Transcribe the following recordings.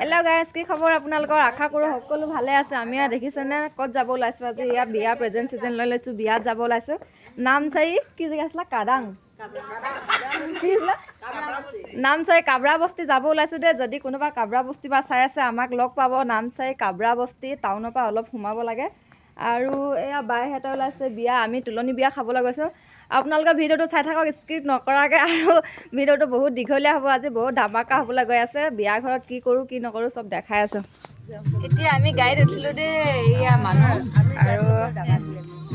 Hello guys কি খবৰ আপোনালোকৰ? আশা কৰোঁ সকলো ভালে আছে। আমি ইয়াত দেখিছেনে? ক'ত যাব ওলাইছোঁ আজি? ইয়াত বিয়া প্ৰেজেণ্ট চিজেণ্ট লৈ লৈছোঁ বিয়াত যাব ওলাইছোঁ। নামচাৰি কি জেগা আছিলে? কাদাং। কি কাবৰা বস্তি যাব ওলাইছোঁ দেই যদি কোনোবা কাবৰা বস্তি বা চাই আছে আমাক লগ পাব। নামচাৰি কাবৰা বস্তি টাউনৰ পৰা অলপ সোমাব লাগে। আৰু এয়া বাইহঁতে ওলাইছে বিয়া আমি তুলনি বিয়া খাবলৈ গৈছোঁ। আপোনালোকে ভিডিঅ'টো চাই থাকক স্কিপ নকৰাকৈ। আৰু ভিডিঅ'টো বহুত দীঘলীয়া হ'ব আজি বহুত ধামাকা হ'বলৈ গৈ আছে। বিয়া ঘৰত কি কৰোঁ কি নকৰোঁ চব দেখাই আছোঁ। এতিয়া আমি গাড়ীত উঠিলোঁ দেই এয়া মানুহ। আৰু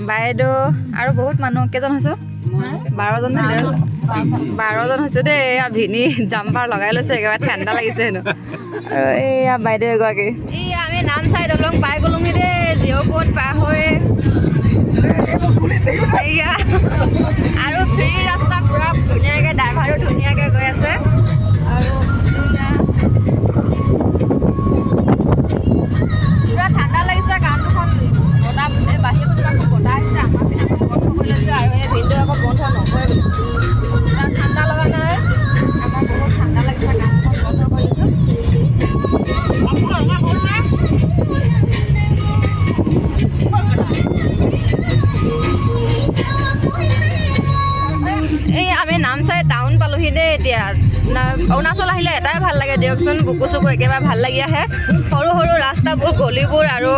বাইদেউ আৰু বহুত মানুহ। কেইজন হৈছোঁ? বাৰজন? বাৰজন হৈছোঁ দেই এয়া ভিনি জাম্পাৰ লগাই লৈছে একেবাৰে ঠাণ্ডা লাগিছে হেনো। আৰু এয়া বাইদেউ এগৰাকী। এয়া আমি নাম চাই দলং পাই গ'লোহি দেই জিঅ' ক'ত পাৰ হৈ এয়া। আৰু ফ্ৰী ৰাস্তা পূৰা দেই এতিয়া। অৰুণাচল আহিলে এটাই ভালো লাগে দিয়কচোন বুকু চুকু একেবাৰে ভালো লাগি আহে। সৰু সৰু ৰাস্তাবোৰ, গলিবোৰ আৰু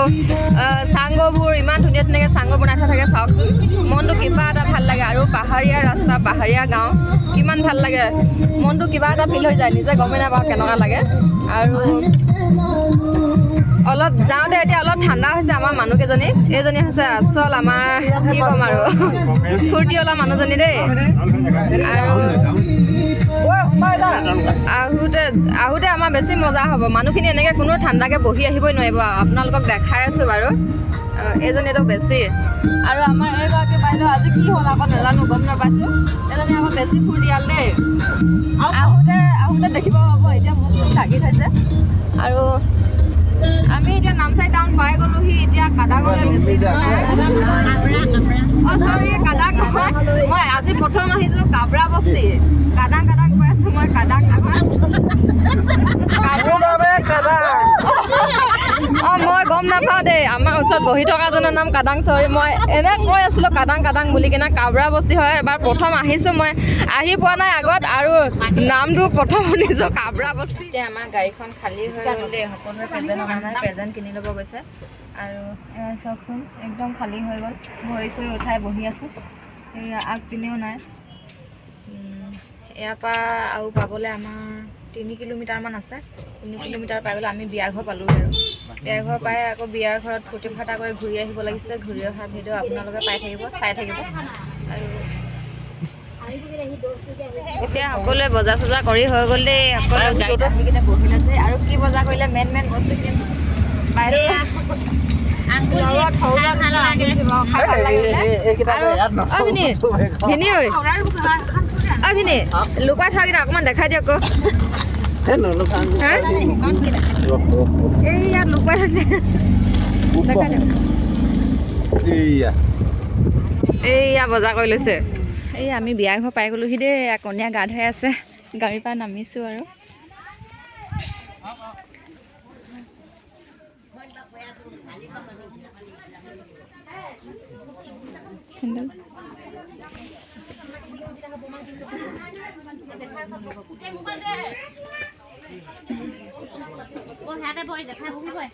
চাংগবোৰ ইমান ধুনীয়া ধুনীয়াকৈ চাংগ বনাই থোৱা থাকে, চাওকচোন। মনটো কিবা এটা ভালো লাগে আৰু পাহাৰীয়া ৰাস্তা, পাহাৰীয়া গাঁও, কিমান ভালো লাগে। মনটো কিবা এটা ফিল হৈ যায়, নিজে গমেই নাপাওঁ কেনেকুৱা লাগে। আৰু অলপ যাওঁতে মানুহকেইজনী। এইজনী হৈছে আচল আমাৰ কি ক'ম আৰু ফূৰ্তি ওলা মানুহজনী দেই। আৰু আহোঁতে আহোঁতে আমাৰ বেছি মজা হ'ব। মানুহখিনি এনেকৈ কোনো ঠাণ্ডাকৈ বহি আহিবই নোৱাৰিব। আপোনালোকক দেখাই আছোঁ বাৰু। এইজনীতো বেছি। আৰু আমাৰ এইগৰাকী বাইদেউ আজি কি হ'ল আকৌ নাজানো গম নাপাইছোঁ। এজনী আকৌ বেছি ফূৰ্তিয়াল দেই। আহোঁতে আহোঁতে দেখিব পাব। এতিয়া মোক ঢাকি থৈছে। আৰু এতিয়া কাদাঙলৈ বেছি। অঁ চৰি কাদাং নহয় মই আজি প্ৰথম আহিছোঁ কাবৰা বস্তি। কাদাং কাদাং কৈ আছোঁ মই কাদাং নহয় কাবৰা গম নাপাওঁ দেই। আমাৰ ওচৰত বহি থকাজনৰ নাম কাদাং চৰি। মই এনে কৈ আছিলোঁ কাদাং কাদাং বুলি কিনে কাবৰা বস্তি হয়। এবাৰ প্ৰথম আহিছোঁ মই। আহি পোৱা নাই আগত আৰু নামটো প্ৰথম শুনিছোঁ কাবৰা বস্তি। এতিয়া আমাৰ গাড়ীখন খালী হৈ গ'ল দেই। সকলোৱে প্ৰেজেণ্ট নাই প্ৰেজেণ্ট কিনি ল'ব গৈছে। আৰু চাওকচোন একদম খালী হৈ গ'ল। ভৰি চৰি উঠাই বহি আছোঁ। এয়া আগ পিনেও নাই। ইয়াৰ পৰা আৰু পাবলৈ আমাৰ তিনি কিলোমিটাৰমান আছে। তিনি কিলোমিটাৰ পাই গ'লে আমি বিয়া ঘৰ পালোঁ আৰু। বিয়া ঘৰ পাই আকৌ বিয়াৰ ঘৰত ফূৰ্তি ফাৰ্তা কৰি ঘূৰি আহিব লাগিছে। ঘূৰি অহা ভিডিঅ' আপোনালোকে পাই থাকিব চাই থাকিব। আৰু এতিয়া সকলোৱে বজাৰ চজাৰ কৰি হৈ গ'ল দেই। সকলোৱে গাড়ীত আহি কিনে বহি লৈছে। আৰু কি বজাৰ কৰিলে মেইন মেইন বস্তুখিনি বাইদেউ লগত সৰু ল'ৰা নিচিনা আঙুলি দিব, খাই ভাল লাগে বোলে। আৰু- অ, ভিনি, ভিনি ঐ, অ, ভিনি, লুকুৱাই থোৱাকেইটা অকণমান দেখাই দিয়ক। এইয়া। বজাৰ কৰি লৈছে। এই আমি বিয়া ঘৰ পাই গ'লোহি দেই কণীয়া গা ধুৱাই আছে। গাড়ীৰ পৰা নামিছোঁ আৰু। চেণ্ডেল ও হ্যাঁ দেখা দেখায় বই